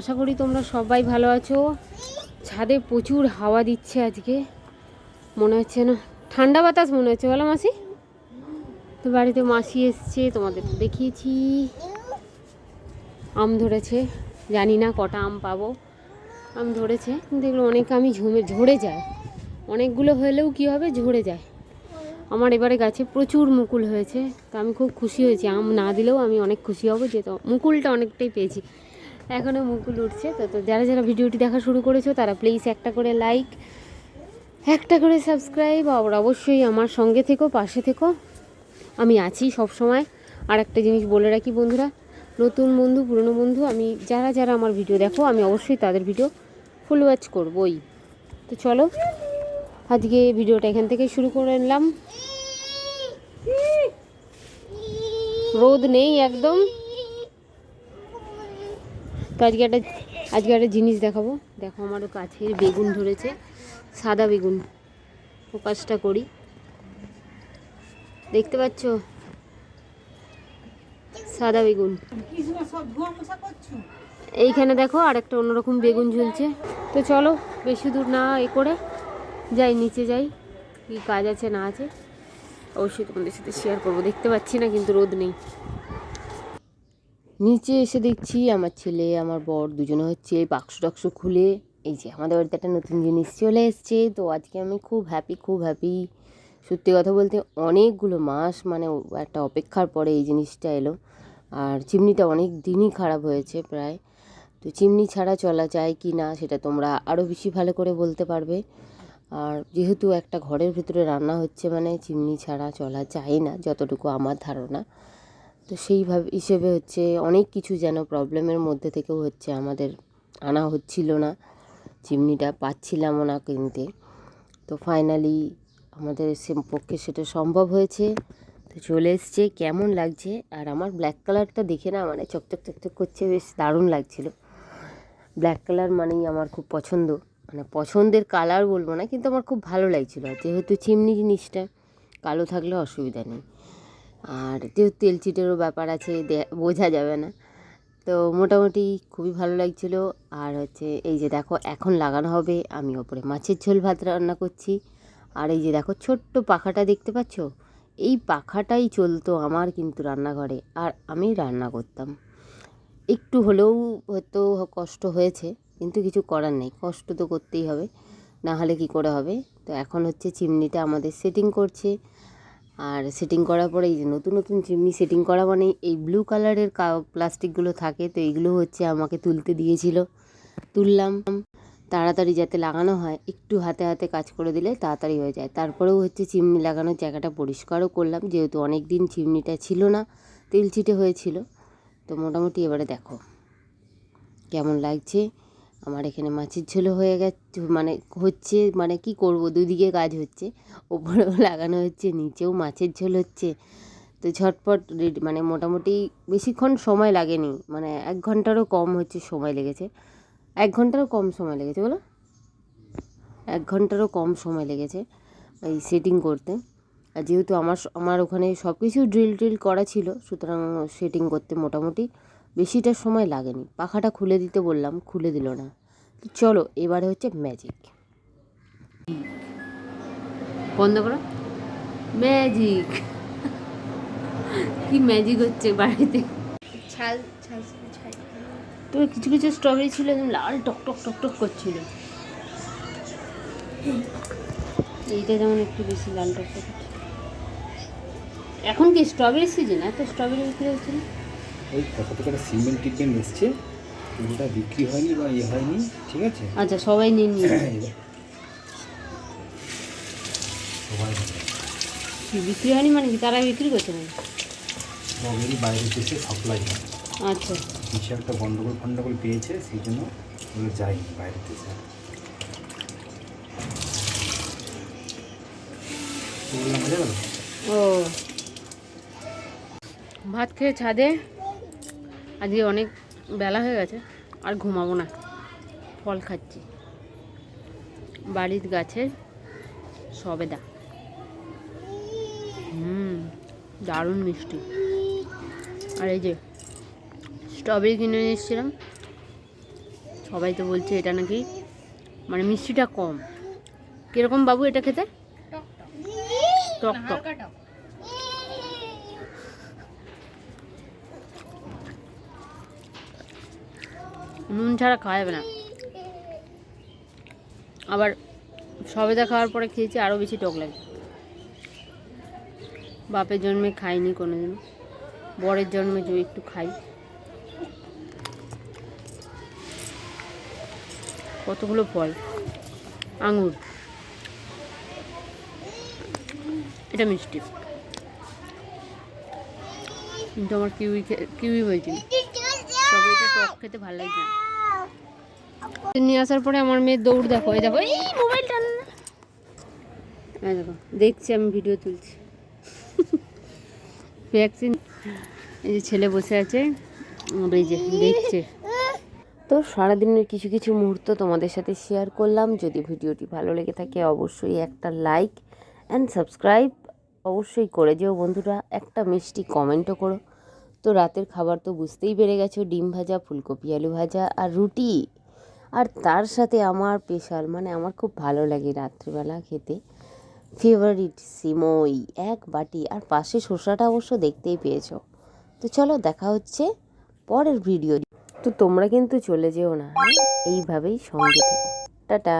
আশা করি তোমরা সবাই ভালো আছো। ছাদে প্রচুর হাওয়া দিচ্ছে আজকে। মনে হচ্ছে না, ঠান্ডা বাতাস মনে হচ্ছে বলো মাসি? তো বাড়িতে মাসি এসছে, তোমাদের তো দেখিয়েছি। আম ধরেছে, জানি না কটা আম পাবো। আম ধরেছে কিন্তু এগুলো অনেক আমি ঝুমে ঝরে যায়। অনেকগুলো হলেও কি হবে, ঝরে যায়। আমার এবারে গাছে প্রচুর মুকুল হয়েছে, তো আমি খুব খুশি হয়েছি। আম না দিলেও আমি অনেক খুশি হব যে তো মুকুলটা অনেকটাই পেয়েছি। এখনও মুকুল উঠছে তো তো যারা যারা ভিডিওটি দেখা শুরু করেছ, তারা প্লিজ একটা করে লাইক একটা করে সাবস্ক্রাইব আর অবশ্যই আমার সঙ্গে থেকো, পাশে থেকো। আমি আছি সব সময় আর একটা জিনিস বলে রাখি বন্ধুরা, নতুন বন্ধু, পুরনো বন্ধু, আমি যারা যারা আমার ভিডিও দেখো, আমি অবশ্যই তাদের ভিডিও ফুল ওয়াচ করবই। তো চলো, আজকে ভিডিওটা এখান থেকেই শুরু করে নিলাম। রোদ নেই একদম। তো আজকে একটা আজকে একটা জিনিস দেখাবো। দেখো আমারও কাছের বেগুন ধরেছে, সাদা বেগুন। ফোকাসটা করি। দেখতে পাচ্ছ? সাদা বেগুন। এইখানে দেখো আর একটা অন্যরকম বেগুন ঝুলছে। তো চলো, বেশি দূর না এ করে যাই, নিচে যাই, কি কাজ আছে না আছে। অবশ্যই তোমাদের সাথে শেয়ার করব। দেখতে পাচ্ছি না, কিন্তু রোদ নেই। নিচে এসে দেখছি আমার ছেলে, আমার বর দুজনে হচ্ছে এই বাক্স টাক্স খুলে, এই যে আমাদের বাড়িতে একটা নতুন জিনিস চলে এসছে। তো আজকে আমি খুব হ্যাপি খুব হ্যাপি সত্যি কথা বলতে অনেকগুলো মাস মানে একটা অপেক্ষার পরে এই জিনিসটা এলো। আর চিমনিটা অনেক দিনই খারাপ হয়েছে প্রায়। তো চিমনি ছাড়া চলা যায় কি না সেটা তোমরা আরও বেশি ভালো করে বলতে পারবে। আর যেহেতু একটা ঘরের ভিতরে রান্না হচ্ছে মানে চিমনি ছাড়া চলা যায় না, যতটুকু আমার ধারণা। তো সেইভাবে, হিসেবে হচ্ছে অনেক কিছু যেন প্রবলেমের মধ্যে থেকেও হচ্ছে আমাদের আনা হচ্ছিল না। চিমনিটা পাচ্ছিলামও না কিনতে। তো ফাইনালি আমাদের সে পক্ষে সেটা সম্ভব হয়েছে। তো চলে এসছে, কেমন লাগছে? আর আমার ব্ল্যাক কালারটা দেখে না মানে চকচক চকচক করছে, বেশ দারুণ লাগছিল। ব্ল্যাক কালার মানেই আমার খুব পছন্দ। মানে পছন্দের কালার বলব না, কিন্তু আমার খুব ভালো লাগছিল। যেহেতু চিমনি জিনিসটা, কালো থাকলে অসুবিধা নেই। আর যেহেতু তেল চিটেরও ব্যাপার আছে বোঝা যাবে না। তো মোটামুটি খুবই ভালো লাগছিল। আর হচ্ছে এই যে দেখো, এখন লাগানো হবে। আমি ওপরে মাছের ঝোল ভাত রান্না করছি। আর এই যে দেখো, ছোট্ট পাখাটা দেখতে পাচ্ছ? এই পাখাটাই চলতো আমার কিন্তু রান্নাঘরে। আর আমি রান্না করতাম। একটু হলেও হয়তো কষ্ট হয়েছে, কিন্তু কিছু করার নেই। কষ্ট তো করতেই হবে। না হলে কি করে হবে? তো এখন হচ্ছে চিমনিটা আমাদের সেটিং করছে। আর সেটিং করার পরে এই যে নতুন নতুন চিমনি সেটিং করা মানে এই ব্লু কালারের প্লাস্টিকগুলো থাকে, তো এইগুলো হচ্ছে আমাকে তুলতে দিয়েছিল। তুললাম, তাড়াতাড়ি যাতে লাগানো হয়, একটু হাতে হাতে কাজ করে দিলে তাড়াতাড়ি হয়ে যায়। তারপরেও হচ্ছে চিমনি লাগানোর জায়গাটা পরিষ্কারও করলাম, যেহেতু অনেক দিন চিমনিটা ছিল না তেল ছিটে হয়েছিল। তো মোটামুটি এবারে দেখো, কেমন লাগছে? আমার এখানে মাছের ঝোলও হয়ে গেছে মানে হচ্ছে মানে কি করব, দুদিকে কাজ হচ্ছে। ওপরেও লাগানো হচ্ছে, নিচেও মাছের ঝোল হচ্ছে। তো ঝটপট মানে মোটামুটি বেশিক্ষণ সময় লাগেনি মানে এক ঘন্টারও কম হচ্ছে সময় লেগেছে। এক ঘন্টারও কম সময় লেগেছে, বলো? এক ঘন্টারও কম সময় লেগেছে এই সেটিং করতে। আর যেহেতু আমার আমার ওখানে সব কিছু ড্রিল ট্রিল করা ছিল, সুতরাং সেটিং করতে মোটামুটি বেশিটা সময় লাগেনি। পাখাটা খুলে দিতে বললাম খুলে দিল না। তো চলো এবারে হচ্ছে ম্যাজিক বন্ধ করো। ম্যাজিক কি ম্যাজিক হচ্ছে বাড়িতে? ছাল ছাল তো কিছু কিছু স্ট্রবেরি ছিল একদম লাল টক টক টক টক করছিল। এইটা যেমন একটু বেশি লাল টক টক করছে। এখন কি স্ট্রবেরি সিজন এত স্ট্রবেরি বিক্রি হচ্ছে না? ওই কত করে সিমেন্ট টিমেন্ট এসছে। ওটা বিক্রি হয়নি বা ইয়ে হয়নি ঠিক আছে? আচ্ছা সবাই নিয়ে নিয়ে এবার। সবাই বিক্রি হয়নি মানে কি? তারা বিক্রি করছে না স্ট্রবেরি বাইরে দেশে সাপ্লাই হয়। আচ্ছা। কিছু একটা গন্ডগোল ফন্ডগোল পেয়েছে সেই জন্য ওগুলো যায়নি বাইরের দেশে ও। ভাত খেয়ে ছাদে? আজকে অনেক বেলা হয়ে গেছে আর ঘুমাবো না। ফল খাচ্ছি। বাড়ির গাছের সবেদা। হুম দারুণ মিষ্টি। আর এই যে স্ট্রবেরি কিনে নিয়ে এসেছিলাম। সবাই তো বলছে এটা নাকি মানে মিষ্টিটা কম। কীরকম বাবু এটা খেতে? টক টক। টক টক হালকা টক নুন ছাড়া খাওয়া যাবে না। আবার সবেদা খাওয়ার পরে খেয়েছি আরও বেশি টক লাগে। বাপের জন্মে খাইনি কোনো দিন বরের জন্মে যদি একটু খাই। কতগুলো ফল? আঙুর। এটা মিষ্টি। কিন্তু আমার কিউই কিউই হয়েছিল। খেতে ভালো লাগছে না। নিয়ে আসার পরে আমার মেয়ের দৌড় দেখো দেখো দেখো, দেখছি আমি ভিডিও তুলছি। ভ্যাকসিন এই যে ছেলে বসে আছে এই যে দেখছে। তো সারাদিনের কিছু কিছু মুহূর্ত তোমাদের সাথে শেয়ার করলাম। যদি ভিডিওটি ভালো লেগে থাকে, অবশ্যই একটা লাইক অ্যান্ড সাবস্ক্রাইব অবশ্যই করে যেও বন্ধুরা, একটা মিষ্টি কমেন্টও করো। তো রাতের খাবার তো বুঝতেই পেরে গেছো, ডিম ভাজা, ফুলকপি, আলু ভাজা আর রুটি। আর তার সাথে আমার স্পেশাল মানে আমার খুব ভালো লাগে রাত্রিবেলা খেতে ফেভারিট সিমই, এক বাটি। আর পাশে শসাটা অবশ্য দেখতেই পেয়েছ। তো চলো দেখা হচ্ছে পরের ভিডিও তো তোমরা কিন্তু চলে যেও না হ্যাঁ? এইভাবেই সঙ্গে থেকো। টাটা!